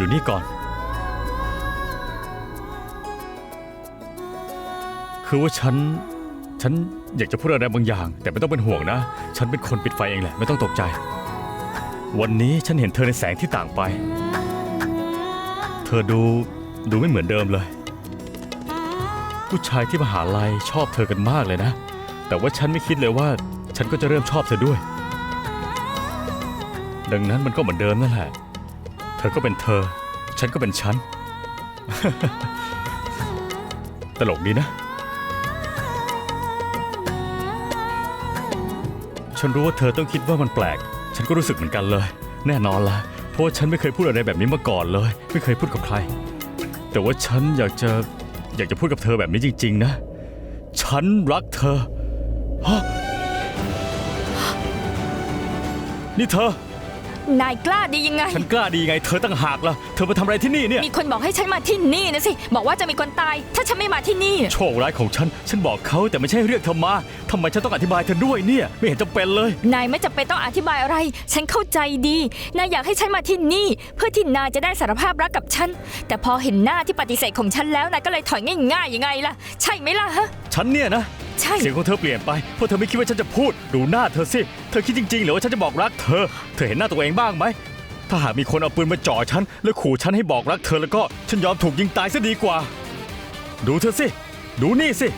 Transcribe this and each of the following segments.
อยู่นี่ก่อน คือว่าฉัน ฉันอยากจะพูดอะไรบางอย่าง แต่ไม่ต้องเป็นห่วงนะ ฉันเป็นคนปิดไฟเองแหละ ไม่ต้องตกใจ วันนี้ฉันเห็นเธอในแสงที่ต่างไป เธอดูดูไม่เหมือนเดิมเลย ผู้ชายที่มหาลัยชอบเธอกันมากเลยนะ แต่ว่าฉันไม่คิดเลยว่า ฉันก็จะเริ่มชอบเธอด้วย ดังนั้นมันก็เหมือนเดิมนั่นแหละ เธอก็เป็นเธอ ฉันก็เป็นฉัน ตลกดีนะ ฉันรู้ว่าเธอต้องคิดว่ามันแปลก ฉันก็รู้สึกเหมือนกันเลย แน่นอนละเพราะฉันไม่เคยพูดอะไรแบบนี้มาก่อนเลย ไม่เคยพูดกับใคร แต่ว่าฉันอยากจะอยากจะพูดกับเธอแบบนี้จริง ๆ นะ ฉันรักเธอ นี่เธอ นายกล้าดียังไง ฉันกล้าดีไง เธอตั้งหากล่ะ เธอมาทำอะไรที่นี่เนี่ย มีคนบอกให้ฉันมาที่นี่นะสิ บอกว่าจะมีคนตาย ถ้าฉันไม่มาที่นี่ โชคร้ายของฉัน ฉันบอกเขาแต่ไม่ใช่เรียกเธอมาทำไมฉันต้องอธิบายเธอด้วยเนี่ย ไม่เห็นจำเป็นเลย นายไม่จำเป็นต้องอธิบายอะไร ฉันเข้าใจดี นายอยากให้ฉันมาที่นี่ เพื่อที่นายจะได้สารภาพรักกับฉัน แต่พอเห็นหน้าที่ปฏิเสธของฉันแล้วนายก็เลยถอยง่ายๆยังไงล่ะ ใช่ไหมล่ะฮะ ฉันเนี่ยนะ ใช่ เสียงของเธอเปลี่ยนไปเพราะเธอไม่คิดว่าฉันจะพูดดูหน้าเธอสิ เธอคิดจริงๆเหรือว่าฉันจะบอกรักเธอ เธอเห็นหน้าตัวเองบ้างไหม ถ้าหากมีคนเอาปืนมาจ่อฉัน แล้วขู่ฉันให้บอกรักเธอแล้วก็ฉันยอมถูกยิงตายซะดีกว่า ดูเธอสิ ดูนี่สิ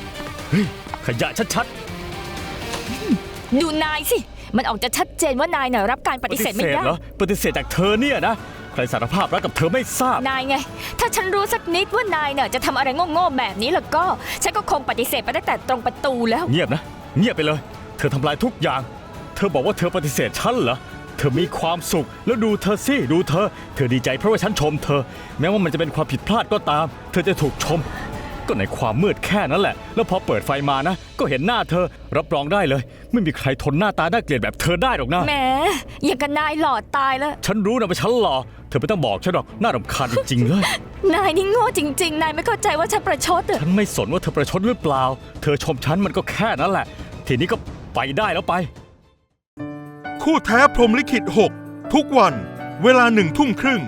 เฮ้ยขยะชัดดูนายสิ มันออกจะชัดเจนว่านายน่ะรับการปๆฏิเสธไม่ได้ เหรอปฏิเสธจากเธอเนี่ยนะใครสารภาพรักกับเธอไม่ทราบ นายไง ถ้าฉันรู้สักนิดว่านายเนี่ยจะทำอะไรโง่ๆแบบนี้แล้วก็ ฉันก็คงปฏิเสธไปตั้งแต่ตรงประตูแล้ว เงียบนะ เงียบไปเลย เธอทำลายทุกอย่าง เธอบอกว่าเธอปฏิเสธฉันเหรอ เธอมีความสุข แล้วดูเธอสิ ดูเธอ เธอดีใจเพราะว่าฉันชมเธอ แม้ว่ามันจะเป็นความผิดพลาดก็ตาม เธอจะถูกชม ก็ในความมืดแค่นั้นแหละ แล้วพอเปิดไฟมานะ ก็เห็นหน้าเธอ รับรองได้เลย ไม่มีใครทนหน้าตาน่าเกลียดแบบเธอได้หรอกนะแหมอย่างกับนายหล่อตายแล้ว ฉันรู้นะว่าฉันหล่อเธอไม่ต้องบอกฉันหรอกน่ารำคาญจริงๆเลย นายนี่โง่จริง ๆ นายไม่เข้าใจว่าฉันประชดอะฉันไม่สนว่าเธอประชดหรือเปล่า เธอชมฉันมันก็แค่นั้นแหละ ทีนี้ก็ไปได้แล้วไป คู่แท้พรหมลิขิต 6 ทุกวัน เวลาหนึ่งทุ่มครึ่ง